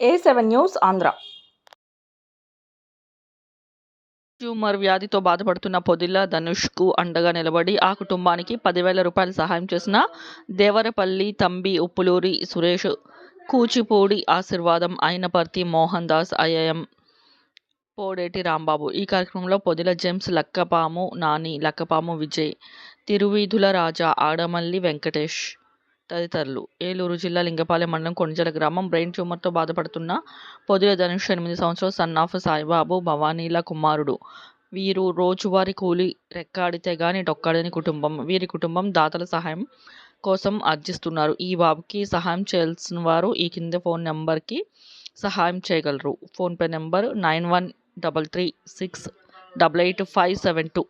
A seven news Andhra. Tumour వ్యాధితో బాధపడుతున్న పొదిల్ల ధనుష్కు అండగా నిలబడి ఆ కుటుంబానికి పదివేల రూపాయలు సహాయం చేసిన దేవరపల్లి తంబి ఉప్పులూరి సురేష్ కూచిపూడి ఆశీర్వాదం అయినపర్తి మోహన్ దాస్ ఐఐఎం పోడేటి రాంబాబు. ఈ కార్యక్రమంలో పొదిల జేమ్స్ లక్కపాము నాని లక్కపాము విజయ్ తిరువీధుల రాజా ఆడమల్లి వెంకటేష్ తదితరులు. ఏలూరు జిల్లా లింగపాలెం మండలం కొండజల గ్రామం బ్రెయిన్ ట్యూమర్తో బాధపడుతున్న పొదిల ధనుష్ ఎనిమిది సంవత్సరాలు సన్నాఫ్ సాయిబాబు భవానీల కుమారుడు. వీరు రోజువారీ కూలి రెక్కాడితే గాని డొక్కాడని కుటుంబం. వీరి కుటుంబం దాతల సహాయం కోసం అర్జిస్తున్నారు ఈ బాబుకి సహాయం చేయాల్సిన వారు ఈ కింద ఫోన్ నెంబర్కి సహాయం చేయగలరు. PhonePe number nine one double three six double eight five seven two.